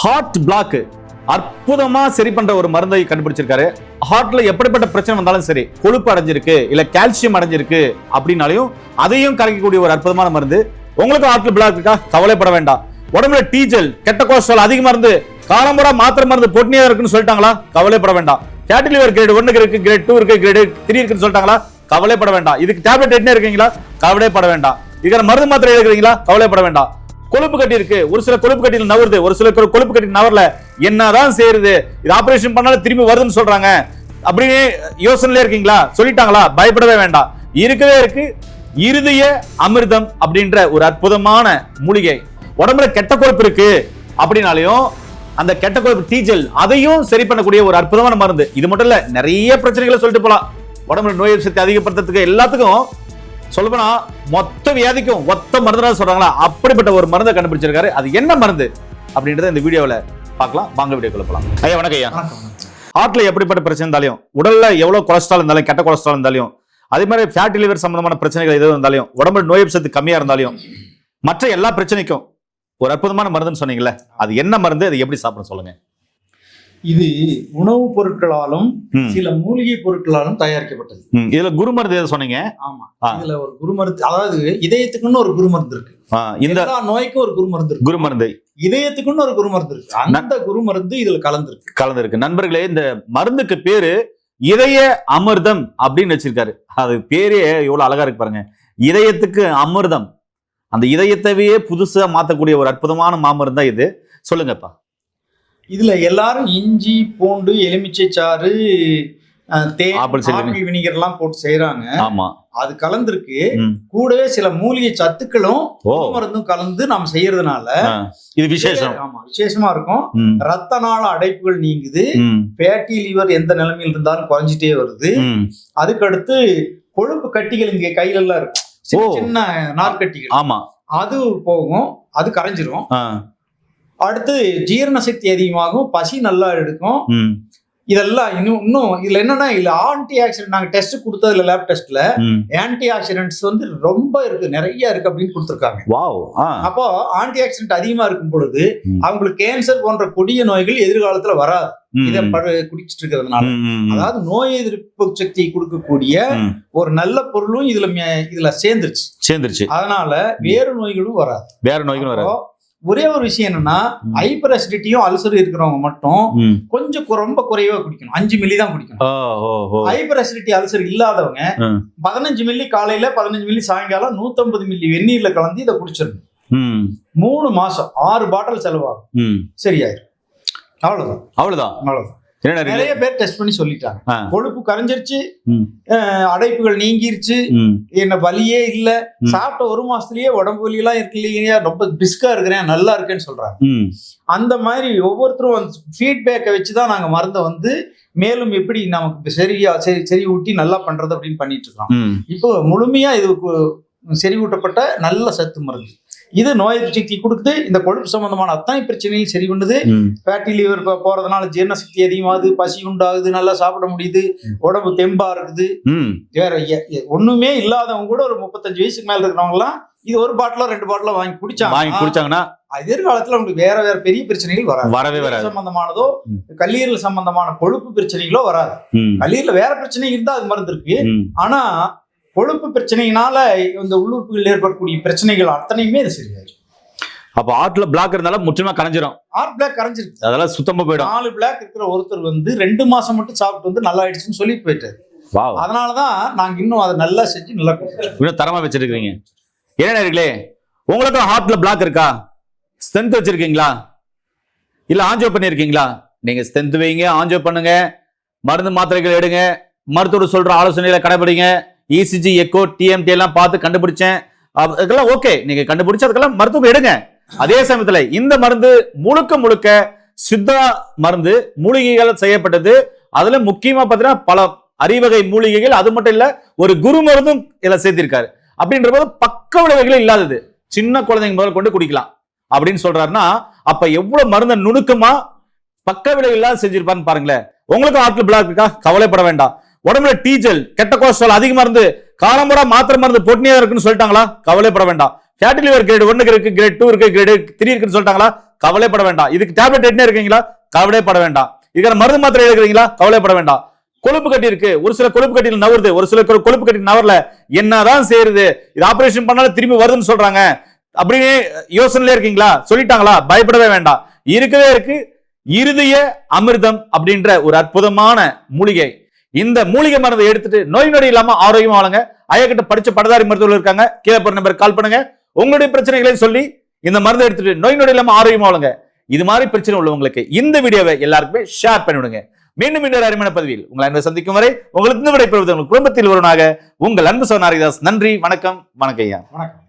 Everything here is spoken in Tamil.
ஹார்ட் பிளாக் அற்புதமா சரி பண்ற ஒரு மருந்தை கண்டுபிடிச்சிருக்காரு. ஹார்ட்ல எப்படிப்பட்ட பிரச்சனை வந்தாலும் சரி கொழுப்பு அடைஞ்சிருக்கு இல்ல கால்சியம் அடைஞ்சிருக்கு அப்படின்னாலையும் அதையும் கரைக்கக்கூடிய ஒரு அற்புதமான மருந்து. உங்களுக்கு ஹார்ட்ல பிளாக் இருக்கா? கவலைப்பட வேண்டாம். உடம்புல டீஜல் கெட்ட கொலஸ்ட்ரால் அதிகமா இருந்து காலமுறை மாத்திரை மருந்து பொட்னியா இருக்குன்னு சொல்லிட்டாங்களா? கவலைப்பட வேண்டாம். ஃபேட்டி லிவர் கிரேட் ஒன்னுக்கு இருக்கு கிரேட் டூ இருக்கு கிரேட் த்ரீ இருக்குன்னு சொல்லிட்டாங்களா? கவலைப்பட வேண்டாம். இதுக்கு டேப்லெட் என்ன இருக்கீங்களா? கவலைப்பட வேண்டாம். இதுக்கான மருந்து மாத்திரை எடுக்கிறீங்களா கவலைப்பட வேண்டாம். கொழுப்பு கட்டி இருக்கு. ஒரு சில கொழுப்பு கட்டியில் நவருது. ஒரு சில கொழுப்பு கட்டி நவரல. என்னதான் செய்யறது இது ஆபரேஷன் பண்ணாலும் திரும்பி வருதுன்னு சொல்றாங்க. அப்படின்னு யோசனையில இருக்கீங்களா? சொல்லிட்டாங்களா? பயப்படவே வேண்டாம். இருக்கவே இருக்கு. இருதய அமிர்தம் அப்படின்ற ஒரு அற்புதமான மூலிகை. உடம்புல கெட்ட கொழுப்பு இருக்கு. அப்படின்னாலையும் அந்த கெட்ட கொழுப்பு டீஜல் அதையும் சரி பண்ணக்கூடிய ஒரு அற்புதமான மருந்து. இது மட்டும் இல்ல நிறைய பிரச்சனைகளை சொல்லிட்டு போலாம். உடம்புல நோய் சக்தி அதிகப்படுத்துறதுக்கு எல்லாத்துக்கும் சொல்லப்போனா மொத்த வியாதிக்கும் ஒத்த மருந்து சொல்றாங்களா? அப்படிப்பட்ட ஒரு மருந்தை கண்டுபிடிச்சிருக்காரு. அது என்ன மருந்து? அப்படின்றத இந்த வீடியோவில் பார்க்கலாம். வாங்க வீடியோ போலாம். ஐயா வணக்கம் ஐயா. ஹார்ட்ல எப்படிப்பட்ட பிரச்சனை இருந்தாலும் உடல்ல எவ்வளவு கொலஸ்ட்ரால் இருந்தாலும் கெட்ட கொலஸ்ட்ரால் இருந்தாலும் அதே மாதிரி ஃபேட்டி லிவர் சம்பந்தமான பிரச்சனைகள் எதுவும் இருந்தாலும் உடம்புல நோய் எதிர்ப்பு சக்தி கம்மியா இருந்தாலும் மற்ற எல்லா பிரச்சனைக்கும் ஒரு அற்புதமான மருந்துன்னு சொன்னீங்கல்ல அது என்ன மருந்து? அது எப்படி சாப்பிட சொல்லுங்க. இது உணவுப் பொருட்களாலும். சில மூலிகை பொருட்களாலும் தயாரிக்கப்பட்டது. இதுல குரு மருந்து எது சொன்னீங்க? ஆமா. இதுல ஒரு குருமருந்து அதாவது இதயத்துக்குன்னு ஒரு குருமருந்து இருக்கு. இந்த நோய்க்கும் ஒரு குருமருந்து இருக்கு. குரு மருந்து இதயத்துக்குன்னு ஒரு குருமருந்து இருக்கு. அந்த குருமருந்து இதுல கலந்துருக்கு. கலந்துருக்கு. நண்பர்களே இந்த மருந்துக்கு பேரு இதய அமிர்தம் அப்படின்னு வச்சிருக்காரு. அது பேரே எவ்வளவு அழகா இருக்கு பாருங்க. இதயத்துக்கு அமிர்தம். அந்த இதயத்தவையே புதுசா மாத்தக்கூடிய ஒரு அற்புதமான மாமருந்தா இது. சொல்லுங்கப்பா. இதுல எல்லாரும் இஞ்சி பூண்டு எலுமிச்சை சாறு தேன் ஆப்பிள் cider ஆப்பிள் வினிகர் எல்லாம் போட்டு செய்யறாங்க ஆமா. அது கலந்துருக்கு. கூடவே சில மூலிகை சத்துக்களும் மருந்தும் கலந்து நம்ம செய்யறதுனால இது விசேஷம். ஆமா விசேஷமா இருக்கும். ரத்த நாள அடைப்புகள் நீங்குது. ம், ஃபேட்டி லிவர் எந்த நிலைமையில் இருந்தாலும் குறைஞ்சிட்டே வருது. அதுக்கடுத்து கொழுப்பு கட்டிகள் இங்க கையில எல்லாம் இருக்கும். சின்ன நார்க்கட்டிகள். ஆமா. அது போகும். அது கரைஞ்சிரும். அடுத்து ஜீரண சக்தி அதிகமாகும் பசி நல்லா எடுக்கும். இதெல்லாம் இன்னும் இன்னும் இதுல என்னன்னா இதுல ஆன்டி ஆக்சிடென்ட் நாங்க டெஸ்ட் கொடுத்ததுல லேப் டெஸ்ட்ல. ஆன்டி ஆக்சிடென்ட்ஸ் வந்து ரொம்ப இருக்கு நிறைய இருக்கு அப்படின்னு கொடுத்துருக்காங்க. வாவ் அப்போ ஆன்டி ஆக்சிடென்ட் அதிகமா இருக்கும் பொழுது. அவங்களுக்கு கேன்சர் போன்ற கொடிய நோய்கள் எதிர்காலத்துல வராது. இதை குடிச்சிட்டு இருக்கிறதுனால. அதாவது நோய் எதிர்ப்பு சக்தியை கொடுக்கக்கூடிய. ஒரு நல்ல பொருளும் இதுல இதுல சேர்ந்துருச்சு. சேர்ந்துருச்சு. அதனால வேறு நோய்களும் வராது. வேற நோய்களும் வராது. ஒரே ஒரு விஷயம் என்னன்னா. ஹைப்பர் அசிடிட்டியும் அல்சர் இருக்கிறவங்க மட்டும். கொஞ்சம் ரொம்ப குறைவா குடிக்கணும். அஞ்சு மில்லி தான் குடிக்கணும். ஹைப்பர் அசிடிட்டி அல்சர் இல்லாதவங்க. பதினஞ்சு மில்லி காலையில பதினஞ்சு மில்லி சாயங்காலம் நூத்தம்பது மில்லி வெந்நீர்ல கலந்து இதை குடிச்சிடணும். மூணு மாசம் ஆறு பாட்டில் செலவாகும். சரியாயிரும். அவ்வளவுதான். அவ்வளவுதான். அவ்வளவுதான். நிறைய பேர் டெஸ்ட் பண்ணி சொல்லிட்டாங்க. கொழுப்பு கரைஞ்சிருச்சு அடைப்புகள் நீங்கிருச்சு என்ன வலியே இல்ல. சாப்பிட்ட ஒரு மாசத்துலயே உடம்பு வலி எல்லாம் இருக்கு இல்லையா ரொம்ப பிஸ்கா இருக்கிறேன் நல்லா இருக்கேன்னு சொல்றாங்க. அந்த மாதிரி ஒவ்வொருத்தரும் ஃபீட்பேக்கை வச்சுதான் நாங்க மருந்தை வந்து மேலும் எப்படி நமக்கு சரியா சரி சரி ஊட்டி நல்லா பண்றது அப்படின்னு பண்ணிட்டு இருக்கோம். இப்போ முழுமையா இதுக்கு செறிவூட்டப்பட்ட நல்ல சத்து மருந்து இது நோய் சக்தி கொடுத்து இந்த கொழுப்பு சம்பந்தமான அத்தனை பிரச்சனையும் சரி பண்ணுது. ஃபேட்டி லிவர் போறதுனால ஜீரண சக்தி அதிகமாகுது. பசி உண்டாகுது. நல்லா சாப்பிட முடியுது. உடம்பு தெம்பா இருக்குது. வேற ஒண்ணுமே இல்லாதவங்க கூட ஒரு முப்பத்தஞ்சு வயசுக்கு மேல இருக்கிறவங்க எல்லாம் இது ஒரு பாட்டிலோ ரெண்டு பாட்டிலோ வாங்கி வாங்கி குடிச்சாங்க குடிச்சாங்கன்னா எதிர்காலத்துல உங்களுக்கு வேற வேற பெரிய பிரச்சனைகள் வராது. வரவே வராது. சம்பந்தமானதோ. கல்லீரல் சம்பந்தமான கொழுப்பு பிரச்சனைகளோ வராது. கல்லீரல வேற பிரச்சனை இருந்தா அது மருந்து இருக்கு. ஆனா கொழுப்பு பிரச்சனையினால இந்த உள்ளுறுப்புகளில் ஏற்படக்கூடிய பிரச்சனைகள் அத்தனையுமே இது சரியாயிடும் அப்ப ஆட்ல பிளாக் இருந்தாலும் முற்றிலுமா கரைஞ்சிரும். ஆர் பிளாக் கரைஞ்சிருக்கு அதெல்லாம் சுத்தமா போயிடும். நாலு பிளாக் இருக்கிற ஒருத்தர் வந்து ரெண்டு மாசம் மட்டும் சாப்பிட்டு வந்து நல்லா ஆயிடுச்சுன்னு சொல்லிட்டு போயிட்டாரு. வாவ். அதனாலதான் நாங்க இன்னும் அதை நல்லா செஞ்சு நல்லா இன்னும் தரமா வச்சிருக்கீங்க என்ன நேர்களே உங்களுக்கும் ஹார்ட்ல பிளாக் இருக்கா? ஸ்ட்ரென்த் வச்சிருக்கீங்களா? இல்ல ஆஞ்சோ பண்ணிருக்கீங்களா? நீங்க ஸ்ட்ரென்த் வைங்க ஆஞ்சோ பண்ணுங்க. மருந்து மாத்திரைகள் எடுங்க. மருத்துவர் சொல்ற ஆலோசனைகளை கடைபிடிங்க. இசிஜி எக்கோ டிஎம்டி எல்லாம் பார்த்து கண்டுபிடிச்சேன். அதுக்கெல்லாம் ஓகே நீங்க கண்டுபிடிச்சு அதுக்கெல்லாம் மருத்துவம் எடுங்க. அதே சமயத்துல இந்த மருந்து முழுக்க முழுக்க சித்தா மருந்து மூலிகைகள் செய்யப்பட்டது. அதுல முக்கியமா பாத்தீங்கன்னா பல அறிவகை மூலிகைகள் அது மட்டும் இல்ல ஒரு குரு மருந்தும் இதுல சேர்த்திருக்காரு. அப்படின்ற போது பக்க விளைவுகளே இல்லாதது. சின்ன குழந்தைங்க முதல் கொண்டு குடிக்கலாம். அப்படின்னு சொல்றாருன்னா அப்ப எவ்வளவு மருந்த நுணுக்கமா பக்க விளைவு இல்லாத செஞ்சிருப்பான்னு பாருங்களேன். உங்களுக்கு ஆட்கள் பிளாக் இருக்கா? கவலைப்பட வேண்டாம். உடம்புல டீஜல் கெட்ட கொலஸ்ட்ரால் அதிகமா இருந்து காலமுறை மாத்திரை மருந்து பொட்டினியாக இருக்குன்னு சொல்லிட்டாங்களா? கவலைப்பட வேண்டாம். ஃபேட்டி லிவர் கிரேட் ஒன்னுக்கு இருக்கு கிரேட் டூ இருக்கு கிரேட் த்ரீ இருக்குன்னு சொல்லிட்டாங்களா? கவலைப்பட வேண்டாம். இதுக்கு டேப்லெட் எடுத்துனே இருக்கீங்களா? கவலைப்பட வேண்டாம். இதுக்கு மருந்து மாத்திரை எடுக்கிறீங்களா கவலைப்பட வேண்டாம். கொழுப்பு கட்டி இருக்கு. ஒரு சில கொழுப்பு கட்டியில் நவருது. ஒரு சில கொழுப்பு கட்டி நவரல. என்னதான் செய்யுது இது ஆபரேஷன் பண்ணாலும் திரும்பி வருதுன்னு சொல்றாங்க. அப்படின்னு யோசனையில இருக்கீங்களா? சொல்லிட்டாங்களா? பயப்படவே வேண்டாம். இருக்கவே இருக்கு. இருதய அமிர்தம் அப்படின்ற ஒரு அற்புதமான மூலிகை. இந்த மூலிகை மருந்தை எடுத்துட்டு நோய் நொடி இல்லாம ஆரோக்கியமா வாழுங்க. ஐயக்கிட்ட படிச்ச படதாரி மருத்துவர்கள் இருக்காங்க. கீழே போற நம்பர் கால் பண்ணுங்க. உங்களுடைய பிரச்சனைகளை சொல்லி இந்த மருந்தை எடுத்துட்டு நோய் நொடி இல்லாம ஆரோக்கியமா வாழுங்க. இது மாதிரி பிரச்சனை உள்ளவங்களுக்கு இந்த வீடியோவை எல்லாருக்குமே ஷேர் பண்ணிவிடுங்க மீண்டும் இன்னொரு அருமையான பதிவில் உங்களை அன்பை சந்திக்கும் வரை உங்களுக்கு விடைபெறுவது உங்கள் குடும்பத்தில் ஒருவனாக உங்கள் அன்பு சோனாரிதாஸ் நன்றி வணக்கம் வணக்கம் ஐயா. வணக்கம்.